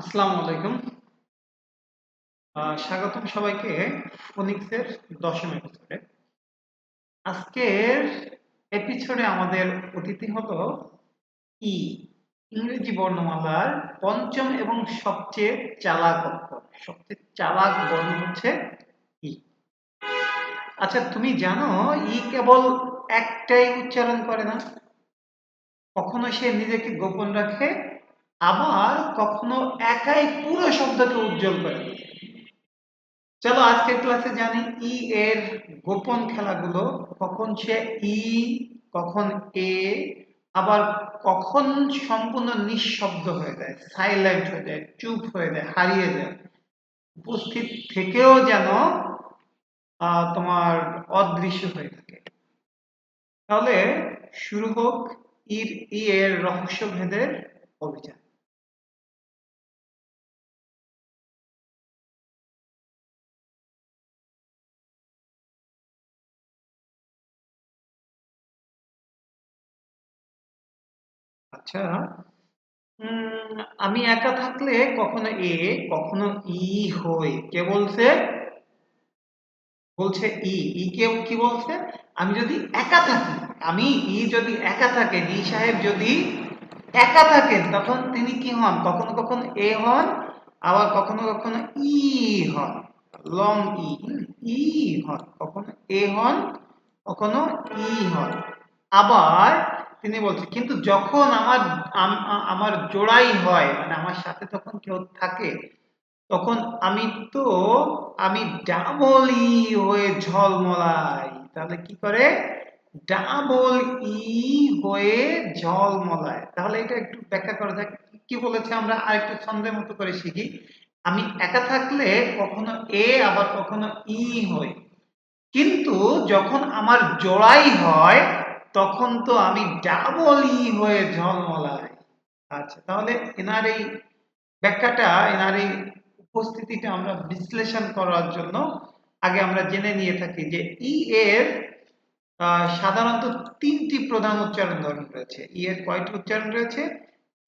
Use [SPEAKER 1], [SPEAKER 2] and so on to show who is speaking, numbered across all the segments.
[SPEAKER 1] আসসালামু আলাইকুম। স্বাগতম সবাইকে ফোনিক্সের দশম এপিসোডে আজকের এপিসোডে আমাদের অতিথি হলো ই, ইংরেজি বর্ণমালার পঞ্চম এবং সবচেয়ে চালাক অক্ষর। সবচেয়ে চালাক বর্ণ হচ্ছে ই। আচ্ছা তুমি জানো ই কেবল একটাই উচ্চারণ করে না? কখনো সে নিজেকে গোপন রাখে আবার কখনো একাই পুরো শব্দকে উজ্জ্বল করে চলো আজকের ক্লাসে জানি ই এর গোপন খেলাগুলো, কখন সে ই কখন এ আবার কখন সম্পূর্ণ নিঃশব্দ হয়ে যায় সাইলেন্ট হয়ে যায়, চুপ হয়ে যায়, হারিয়ে যায়। উপস্থিত থেকেও যেন তোমার অদৃশ্য হয়ে থাকে। তাহলে শুরু হোক ইর ই এর রহস্য ভেদের অভিযান। আচ্ছা। আমি একা থাকলে কখনো এ, কখনো ই হই। কে বলছে? বলছে ই। ই কে, কি বলছে? আমি যদি একা থাকি, আমি ই যদি একা থাকেন ই সাহেব যদি একা থাকেন, তখন তিনি কি হন? কখনো কখনো এ হন, আবার কখনো কখনো ই হন। লং ই ই হন। কখনো এ হন, কখনো ই হন। আবার তিনি বলছেন, কিন্তু যখন আমার আমার জোড়াই হয় মানে আমার সাথে তখন কেউ থাকে, তখন আমি তো, আমি ডাবল ই হয়ে ঝলমলাই। তাহলে কি করে? ডাবল ই হয়ে ঝলমলায়। তাহলে এটা একটু ব্যাখ্যা করা যাক। কি বলেছে আমরা আরেকটু ছন্দের মতো করে শিখি। আমি একা থাকলে কখনো এ, আবার কখনো ই হই। কিন্তু যখন আমার জোড়াই হয় তখন তো আমি ডাবল ই হয়ে ঝলমলাই আচ্ছা তাহলে এনার এই ব্যাখ্যাটা, এনার এই উপস্থিতিটা আমরা বিশ্লেষণ করার জন্য আগে আমরা জেনে নিয়ে থাকি যে ই এর সাধারণত তিনটি প্রধান উচ্চারণ ধরন রয়েছে। ই এর কয়টি উচ্চারণ রয়েছে?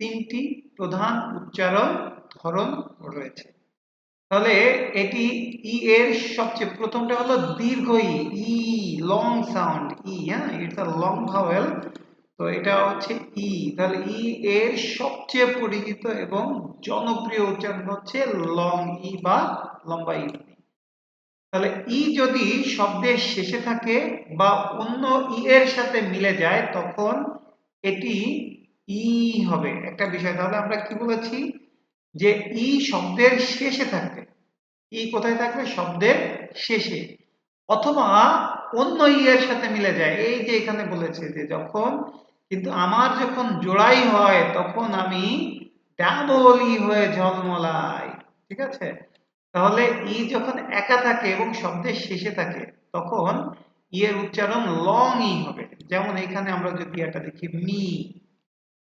[SPEAKER 1] তিনটি প্রধান উচ্চারণ ধরন রয়েছে। তাহলে এটি ই এর সবচেয়ে প্রথমটা হলো দীর্ঘ ই ই লং সাউন্ড ই হ্যাঁ? ইটস আ লং ভাওয়েল তো এটা হচ্ছে ই তাহলে ই এর সবচেয়ে পরিচিত এবং জনপ্রিয় উচ্চারণ হচ্ছে লং ই বা লম্বা ই তাহলে ই যদি শব্দের শেষে থাকে বা অন্য ই এর সাথে মিলে যায়, তখন এটি ই হবে। একটা বিষয়, তাহলে আমরা কি বলেছি? যে ই শব্দের শেষে থাকবে। ই কোথায় থাকবে? শব্দের শেষে। অথবা অন্য ই এর সাথে মিলে যায়। এই যে এখানে বলেছে যে যখন, কিন্তু আমার যখন জোড়াই হয়, তখন আমি ডাবল ই হয়ে ঝলমলাই। ঠিক আছে? তাহলে ই যখন একা থাকে এবং শব্দের শেষে থাকে, তখন ই এর উচ্চারণ লং ই হবে। যেমন এখানে আমরা যদি এটা দেখি, মি।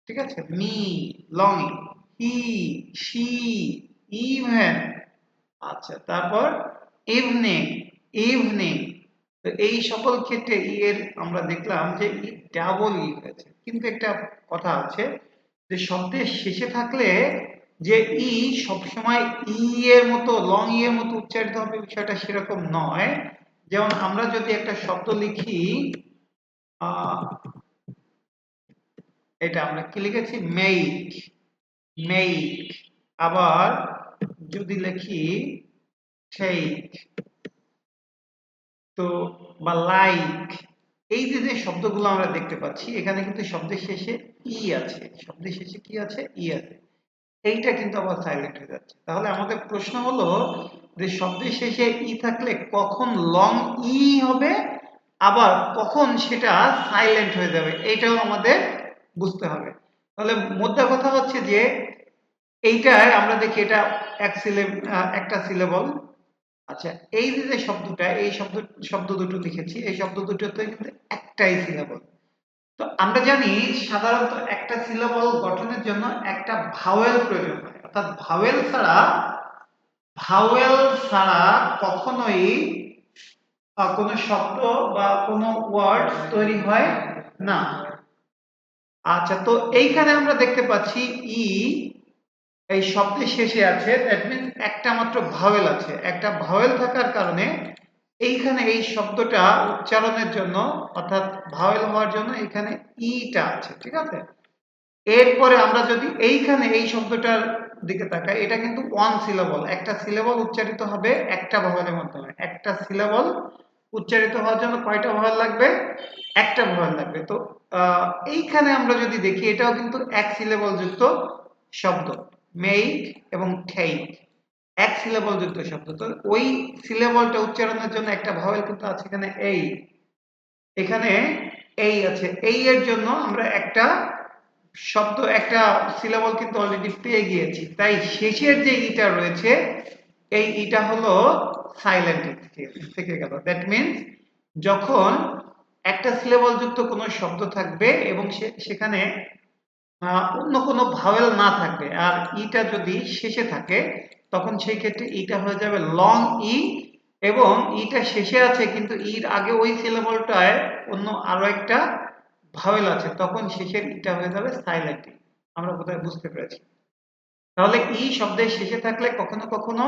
[SPEAKER 1] ঠিক আছে? Me, long E. He she, even. আচ্ছা তারপর ইভিনিং ইভিনিং তো এই সকল ক্ষেত্রে ই এর আমরা দেখলাম যে ই ডাবল ই হয়েছে। কিন্তু একটা কথা আছে যে শব্দের শেষে থাকলে যে ই সবসময় ই এর মতো, লং ই এর মতো উচ্চারিত হবে বিষয়টা সেরকম নয়। যেমন আমরা যদি একটা শব্দ লিখি এটা আমরা কি লিখেছি? মেইক মেইক আবার যদি লিখি টেক তো, বা লাইক এই যে শব্দগুলো আমরা দেখতে পাচ্ছি, এখানে কিন্তু শব্দের শেষে ই আছে। শব্দের শেষে কি আছে? ই আছে। এইটা কিন্তু আবার সাইলেন্ট হয়ে যাচ্ছে। তাহলে আমাদের প্রশ্ন হলো যে, শব্দের শেষে ই থাকলে কখন লং ই হবে? আবার কখন সেটা সাইলেন্ট হয়ে যাবে? এইটাও আমাদের বুঝতে হবে। তাহলে মোদ্দা কথা হচ্ছে যে এইটায় আমরা দেখি এটা এক সিলে একটা সিলেবল আচ্ছা এই যে শব্দটা, এই শব্দ শব্দ দুটো লিখেছি, এই শব্দ দুটোতে কিন্তু একটাই সিলেবল তো আমরা জানি সাধারণত একটা সিলেবল গঠনের জন্য একটা ভাওয়েল প্রয়োজন হয়। অর্থাৎ ভাওয়েল ছাড়া ভাওয়েল ছাড়া কখনোই কোনো শব্দ বা কোনো ওয়ার্ড তৈরি হয় না। আচ্ছা তো এইখানে আমরা দেখতে পাচ্ছি ই এই শব্দের শেষে আছে দ্যাট একটা মাত্র ভাওয়েল আছে। একটা ভাওয়েল থাকার কারণে এইখানে এই শব্দটা উচ্চারণের জন্য, অর্থাৎ ভাওয়েল হওয়ার জন্য এখানে ইটা আছে, ঠিক আছে? এরপরে আমরা যদি এইখানে এই শব্দটার দিকে তাকাই, এটা কিন্তু ওয়ান সিলেবল একটা সিলেবল উচ্চারিত হবে একটা ভাওয়েলের মাধ্যমে। একটা সিলেবল উচ্চারিত হওয়ার জন্য কয়টা ভাওয়েল লাগবে? একটা ভাওয়েল লাগবে। তো এইখানে আমরা যদি দেখি, এটাও কিন্তু এক সিলেবল যুক্ত শব্দ মেইক এবং ঠেইক এক সিলেবল যুক্ত শব্দ। তো ওই সিলেবলটা উচ্চারণের জন্য একটা ভাওয়েল কিন্তু আছে এখানে এই। এখানে এই আছে। এই এর জন্য আমরা একটা শব্দ, একটা সিলেবল কিন্তু অলরেডি পেয়ে গিয়েছি। তাই শেষের যে ইটা রয়েছে, এই ইটা হলো সাইলেন্ট থেকে গেল। দ্যাট মিন্স যখন একটা সিলেবল যুক্ত কোনো শব্দ থাকবে এবং সেখানে অন্য কোনো ভাওয়েল না থাকবে। আর ইটা যদি শেষে থাকে, তখন সেই ক্ষেত্রে ইটা হয়ে যাবে লং ই এবং ইটা শেষে আছে, কিন্তু ইর আগে ওই সিলেবলটায় অন্য আরও একটা ভাওয়েল আছে, তখন শেষের ইটা হয়ে যাবে সাইলেন্ট আমরা বোধহয় বুঝতে পেরেছি। তাহলে ই শব্দের শেষে থাকলে কখনো কখনো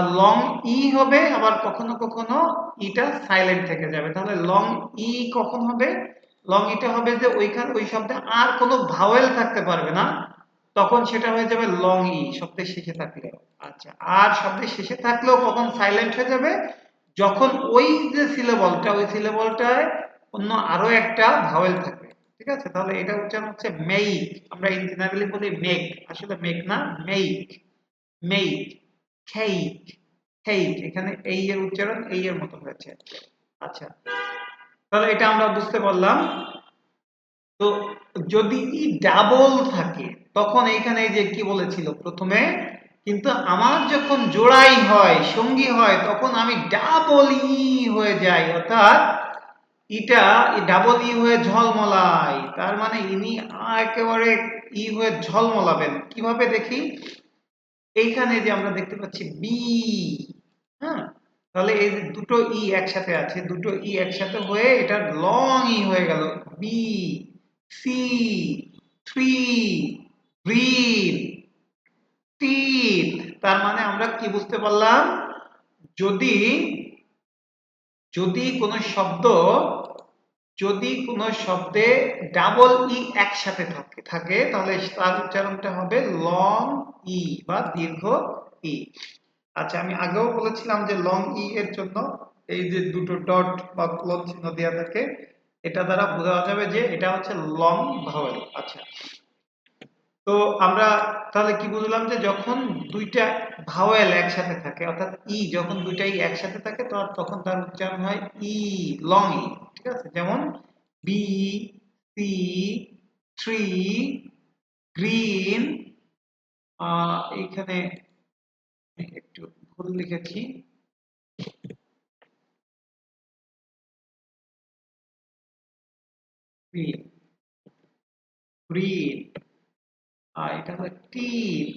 [SPEAKER 1] লং ই হবে, আবার কখনো কখনো ইটা সাইলেন্ট থেকে যাবে। তাহলে লং ই কখন হবে? লং ইটা হবে যে ওইখান, ওই শব্দে আর কোনো ভাওয়েল থাকতে পারবে না, তখন সেটা হয়ে যাবে লং ই শব্দের শেষে থাকলে। আচ্ছা আর শব্দের শেষে থাকলেও কখন সাইলেন্ট হয়ে যাবে? যখন ওই যে সিলেবলটা ওই সিলেবলটায় অন্য আরও একটা ভাওয়েল থাকবে। ঠিক আছে? তাহলে এটা উচ্চারণ হচ্ছে মেইক আমরা ইঞ্জিনিয়ারিং বলি মেক আসলে মেক না মেইক মেইক খেইক খেইক এখানে এই এর উচ্চারণ এই এর মতো হয়েছে। আচ্ছা। তাহলে এটা আমরা বুঝতে তো যদি ডাবল থাকে, তখন যে কি বলেছিল প্রথমে, কিন্তু আমার যখন জোড়াই হয়, সঙ্গী হয়, তখন আমি ডাবল ই হয়ে যাই, অর্থাৎ ইটা ডাবল ই হয়ে ঝলমলাই। তার মানে ইনি একেবারে ই হয়ে ঝলমলাবেন। কীভাবে দেখি? এইখানে যে আমরা দেখতে পাচ্ছি বি হ্যাঁ তাহলে এই দুটো ই একসাথে আছে, দুটো ই একসাথে হয়ে এটা লং ই হয়ে গেল। Bee see three green teeth তার মানে আমরা কি বুঝতে পারলাম? যদি যদি কোনো শব্দ যদি কোনো শব্দে ডাবল ই একসাথে থাকে থাকে, তাহলে তার উচ্চারণটা হবে লং ই বা দীর্ঘ ই আচ্ছা আমি আগেও বলেছিলাম যে লং ই এর জন্য এই যে দুটো ডট বা ক্লোন চিহ্ন দেওয়া থাকে, এটা দ্বারা বোঝা যাবে যে এটা হচ্ছে লং ভাওয়েল আচ্ছা তো আমরা তাহলে কি বুঝলাম যে যখন দুইটা ভাওয়েল একসাথে থাকে, অর্থাৎ ই যখন দুইটাই একসাথে থাকে তখন তার উচ্চারণ হয় ই লং ই ঠিক আছে? যেমন বি সি থ্রি গ্রিন এইখানে একটু ভুল লিখেছি। গ্রিন আর এটা হলো টিপ।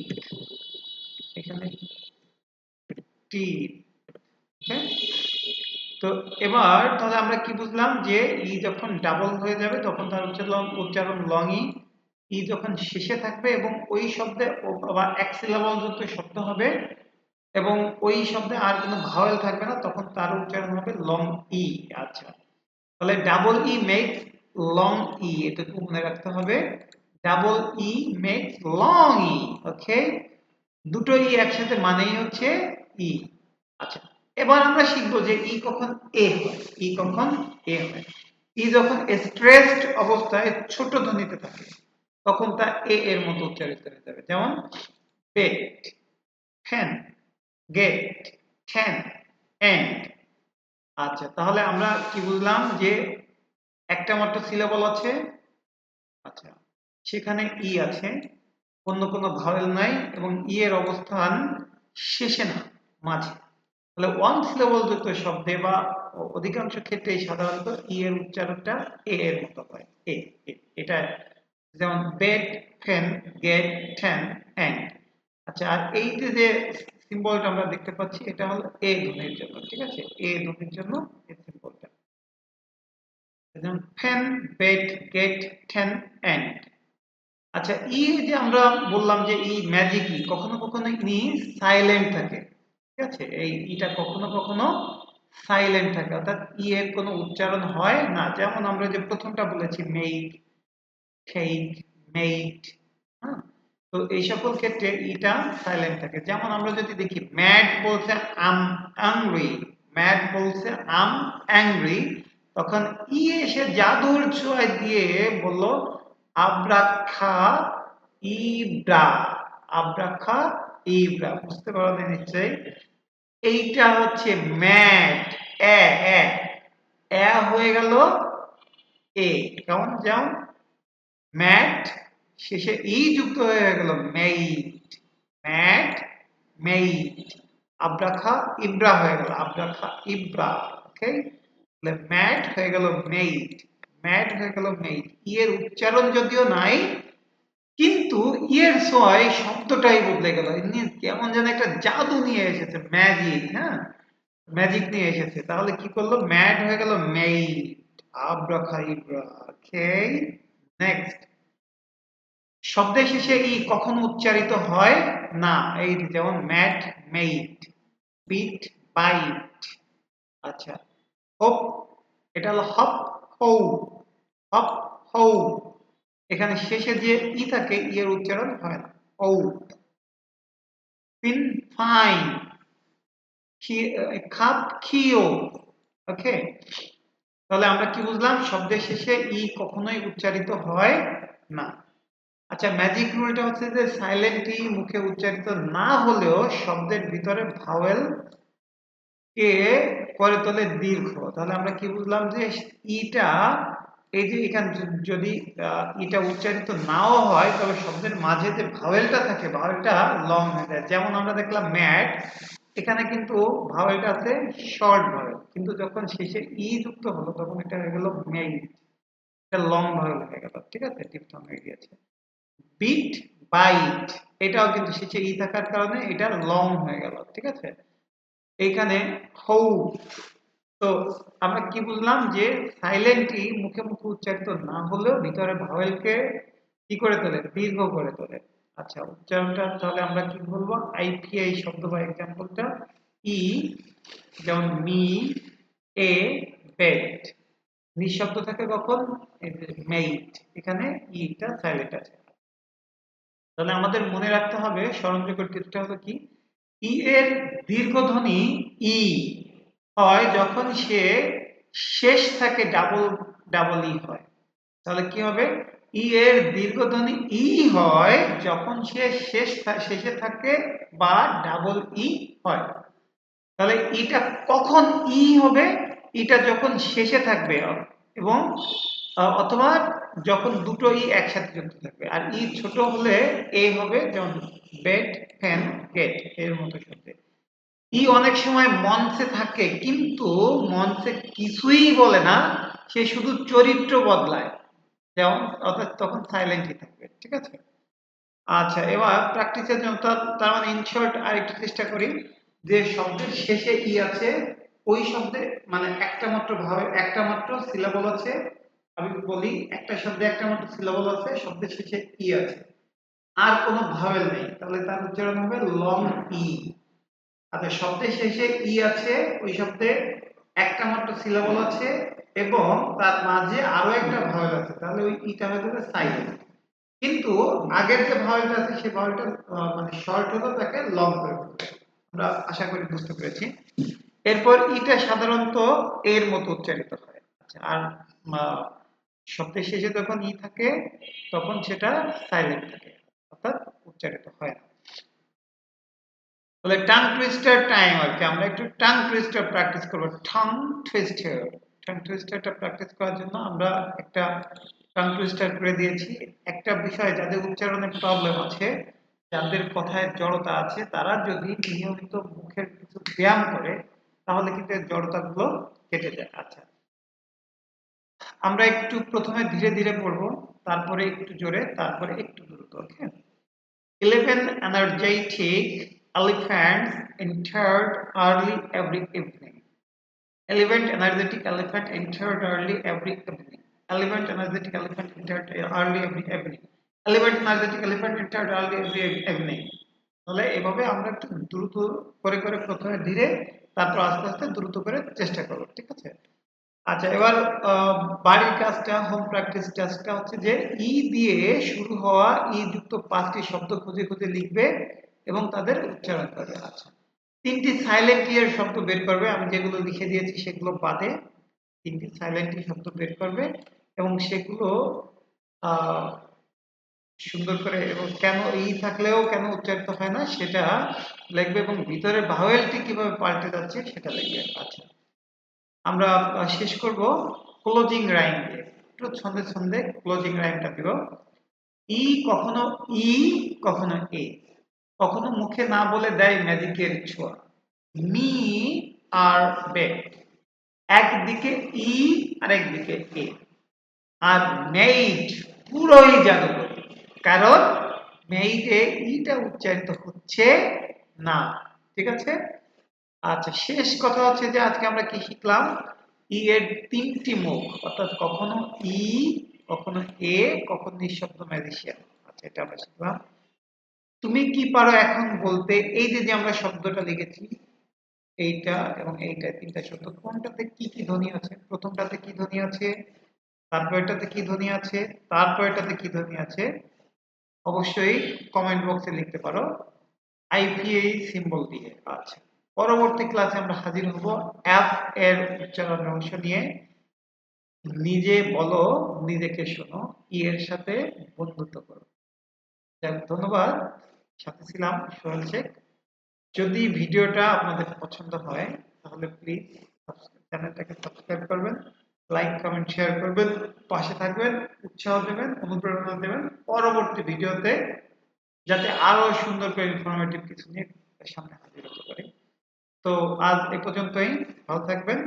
[SPEAKER 1] এখানে টিপ। তো এবার তাহলে আমরা কি বুঝলাম যে ই যখন ডাবল হয়ে যাবে, তখন তার উচ্চারণ উচ্চারণ লং ই যখন শেষে থাকবে এবং ওই শব্দে বা এক সিলাবল যুক্ত শব্দ হবে এবং ওই শব্দে আর কোনো ভাওয়েল থাকবে না, তখন তার উচ্চারণ হবে লং ই আচ্ছা। তাহলে double E makes long E এটুকু মনে রাখতে হবে। Double E makes long E okay দুটো ই একসাথে মানেই হচ্ছে ই আচ্ছা এবার আমরা শিখব যে ই কখন এ হয়। ই কখন এ হয়। ই যখন স্ট্রেসড অবস্থায় ছোট ধ্বনিতে থাকে, তখন তা এ এর মতো উচ্চারিত হয়ে যাবে। যেমন bet fan get than end আচ্ছা তাহলে আমরা কি বুঝলাম যে একটা মাত্র সিলেবল আছে? আচ্ছা। সেখানে ই আছে। অন্য কোনো ভাওয়েল নাই এবং ই এর অবস্থান শেষে না, মাঝে। তাহলে ওয়ান সিলেবল যুক্ত শব্দে বা অধিকাংশ ক্ষেত্রেই সাধারণত ই এর উচ্চারণটা এ এর মতো হয়। A A. এটা যেমন bed fan get than and আচ্ছা আর এই যে সিম্বলটা আমরা দেখতে পাচ্ছি, এটা হলো এ ধ্বনির জন্য, ঠিক আছে? এ ধ্বনির জন্য এই সিম্বলটা যেমন fan bed get than and আচ্ছা ই যে আমরা বললাম যে ই ম্যাজিক ই, কখনো কখনো ইনি সাইলেন্ট থাকে, ঠিক আছে? এই ইটা কখনো কখনো সাইলেন্ট থাকে, অর্থাৎ ই এর কোনো উচ্চারণ হয় না। যেমন আমরা যে প্রথমটা বলেছি মেইক খেইক মেইট হ্যাঁ? তো এই সকল ক্ষেত্রে ইটা সাইলেন্ট থাকে। যেমন আমরা যদি দেখি ম্যাড বলছে আম অ্যাংরি ম্যাড বলছে আম অ্যাংরি তখন ই এসে জাদুর ছোঁয়া দিয়ে বলল আব্রাখা ইব্রা। আব্রাখা ইব্রা, বুঝতে পারবেন নিশ্চয়ই? এইটা হচ্ছে ম্যাট, এ এ। এ হয়ে গেল এ। কেমন, যেমন? ম্যাট, শেষে ই যুক্ত হয়ে গেল মেইট ম্যাট মেইট আব্রাখা ইব্রা হয়ে গেল আব্রাখা ইব্রা ওকে ম্যাট হয়ে গেল মেইট ম্যাট হয়ে গেল মেইট ই এর উচ্চারণ যদিও নাই, কিন্তু ইয়ের সোয় শব্দটাই বদলে গেল। কেমন যেন একটা জাদু নিয়ে এসেছে ম্যাজিক হ্যাঁ? ম্যাজিক নিয়ে এসেছে। তাহলে কি করল? ম্যাড হয়ে গেল মেইট আব্রাখা ইব্রা ওকে নেক্সট শব্দের শেষে ই কখনো উচ্চারিত হয়? না, এই যেমন ম্যাট মেইট বিট, বাইট। আচ্ছা হপ, এটা হলো হপ হৌ হৌ এখানে শেষে যে ই থাকে উচ্চারণ হয় ফাইন। খাপ, খিও। ওকে? তাহলে আমরা কি বুঝলাম? শব্দের শেষে ই কখনোই উচ্চারিত হয় না। আচ্ছা ম্যাজিক রুলটা হচ্ছে যে সাইলেন্ট ই মুখে উচ্চারিত না হলেও শব্দের ভিতরে ভাওয়েল কে করে তোলে দীর্ঘ। তাহলে আমরা কি বুঝলাম যে ইটা এই যে এখানে যদি এটা উচ্চারিত নাও হয়, তবে শব্দের মাঝে যে ভাওয়েলটা থাকে, ভাওয়েলটা লং হয়ে যায়। যেমন আমরা দেখলাম ম্যাট, এখানে কিন্তু ভাওয়েলটা আছে শর্ট ভাওয়েল। কিন্তু যখন শেষে ই যুক্ত হলো, তখন এটা হয়ে গেল মেইট এটা লং ভাওয়েল হয়ে গেল, ঠিক আছে? টিপটং হয়ে গিয়েছে। বিট বাইট এটাও কিন্তু শেষে ই থাকার কারণে এটা লং হয়ে গেল, ঠিক আছে? এইখানে হৌ তো আমরা কি বুঝলাম যে সাইলেন্টই মুখে মুখে উচ্চারিত না হলেও ভিতরে ভাওয়েলকে কি করে তোলে? দীর্ঘ করে তোলে। আচ্ছা উচ্চারণটা তাহলে আমরা কি বলব? আইপিআই শব্দ বা এক্সাম্পলটা ই যেমন মি, এ বেড নিঃশব্দ থাকে কখন? মেইট এখানে ইটা সাইলেন্ট আছে। তাহলে আমাদের মনে রাখতে হবে স্মরণযোগ্য টিপসটা হলো কি? ই এর দীর্ঘধ্বনি ই হয় যখন সে শেষ থাকে ডাবল ডাবল ই হয়। তাহলে কি হবে? ই এর দীর্ঘধ্বনি ই হয় যখন সে শেষ শেষে থাকে বা ডাবল ই হয়। তাহলে ইটা কখন ই হবে? ইটা যখন শেষে থাকবে এবং অথবা যখন দুটো ই একসাথে যুক্ত থাকবে। আর ই ছোট হলে এ হবে যেমন বেড ফ্যান গেটের মতো শব্দে। ই অনেক সময় মঞ্চে থাকে, কিন্তু মঞ্চে কিছুই বলে না, সে শুধু চরিত্র বদলায়। যেমন অর্থাৎ তখন সাইলেন্টই থাকবে, ঠিক আছে? আচ্ছা এবার প্র্যাকটিসের জন্য তার মানে ইনশর্ট আর একটু চেষ্টা করি। যে শব্দের শেষে ই আছে, ওই শব্দে মানে একটা মাত্র ভাবে, একটা মাত্র সিলেবল আছে। আমি বলি একটা শব্দে একটা মাত্র সিলেবল আছে, শব্দের শেষে ই আছে। আর কোনো ভাবেল নেই। তাহলে তার উচ্চারণ হবে লং ই। আচ্ছা শব্দের শেষে ই আছে, ওই শব্দে একটা মাত্র সিলাবল আছে এবং তার মাঝে আরও একটা ভাওয়েল আছে, তাহলে ওই ইটা হয়ে যাবে সাইলেন্ট কিন্তু আগের যে ভাওয়েলটা আছে সেই ভাওয়েলটা মানে শর্ট হলো, তাকে লং করে আমরা আশা করি বুঝতে পেরেছি। এরপর ইটা সাধারণত এর মতো উচ্চারিত হয়। আচ্ছা আর শব্দের শেষে যখন ই থাকে, তখন সেটা সাইলেন্ট থাকে, অর্থাৎ উচ্চারিত হয় না। তাহলে টাং টুইস্টার টাইম আর কি, আমরা একটু টাং টুইস্টার প্র্যাকটিস করব। টাং টুইস্টার টাং টুইস্টারটা প্র্যাকটিস করার জন্য আমরা একটা টাং টুইস্টার করে দিয়েছি। একটা বিষয় যাদের উচ্চারণের প্রবলেম আছে, যাদের কথায় জড়তা আছে, তারা যদি নিয়মিত মুখের কিছু ব্যায়াম করে, তাহলে কিন্তু জড়তাগুলো কেটে যায়। আচ্ছা। আমরা একটু প্রথমে ধীরে ধীরে পড়ব, তারপরে একটু জোরে, তারপরে একটু দ্রুত okay eleven energetic elephants entered early every evening. Elephant energetic elephant entered early every evening. Elephant energetic elephant entered early every evening. Elephant energetic elephant entered এমনি তাহলে এভাবে আমরা একটু দ্রুত করে করে প্রথমে ধীরে তারপর আস্তে আস্তে দ্রুত করে চেষ্টা করব, ঠিক আছে আচ্ছা এবার বাড়ির কাজটা হোম প্র্যাকটিস টাস্কটা হচ্ছে যে ই দিয়ে শুরু হওয়া ই যুক্ত পাঁচটি শব্দ খুঁজে খুঁজে লিখবে এবং তাদের উচ্চারণ করবে আচ্ছা। তিনটি সাইলেন্ট ইয়ার শব্দ বের করবে, আমি যেগুলো লিখে দিয়েছি সেগুলো বাদে তিনটি সাইলেন্ট শব্দ বের করবে এবং সেগুলো সুন্দর করে এবং কেন ই থাকলেও কেন উচ্চারিত হয় না সেটা লিখবে এবং ভিতরে ভাওয়েলটি কীভাবে পাল্টে যাচ্ছে সেটা লিখবে আচ্ছা। আমরা শেষ করব ক্লোজিং রাইম দিয়ে। একটু ছন্দে ছন্দে ক্লোজিং রাইমটা দিব। ই কখনো ই, কখনো এ। কখনো মুখে না বলে দেয় ম্যাজিকের ছোঁয়া। মি আর বে। একদিকে ই আর একদিকে এ। আর মেইট পুরোই জাদুকরি কারণ মেইটে ইটা উচ্চারিত হচ্ছে না। ঠিক আছে? আচ্ছা শেষ কথা হচ্ছে যে আজকে আমরা কি শিখলাম? ই এর তিনটি মুখ। অর্থাৎ কখনো ই, কখনো এ, কখনো নিঃশব্দ ম্যাজিশিয়ান। আচ্ছা এটা আমরা শিখলাম। তুমি কি পারো এখন বলতে? এই যে আমরা শব্দটা লিখেছি, এইটা এবং এইটা, তিনটা শব্দ, কোনটাতে কি কি ধ্বনি আছে? প্রথমটাতে কি ধ্বনি আছে? তারপরেরটাতে কি ধ্বনি আছে? তারপরেরটাতে কি ধ্বনি আছে? অবশ্যই কমেন্ট বক্সে লিখতে পারো। আইপিএই সিম্বল দিয়ে আচ্ছা পরবর্তী ক্লাসে আমরা হাজির হব। অ্যাপ এর উচ্চারণের অংশ নিয়ে। নিজে বলো, নিজেকে শোনো। ই এর সাথে বন্ধুত্ব করো। ধন্যবাদ। সাথে ছিলাম, সোহেল শেখ। যদি ভিডিওটা আপনাদের পছন্দ হয়, তাহলে প্লিজ চ্যানেলটাকে সাবস্ক্রাইব করবেন লাইক কমেন্ট শেয়ার করবেন, পাশে থাকবেন, উৎসাহ দেবেন, অনুপ্রেরণা দেবেন। পরবর্তী ভিডিওতে যাতে আরও সুন্দর করে ইনফরমেটিভ কিছু নিয়ে সামনে হাজির হতে পারি। তো আজ এ পর্যন্তই। ভালো থাকবেন।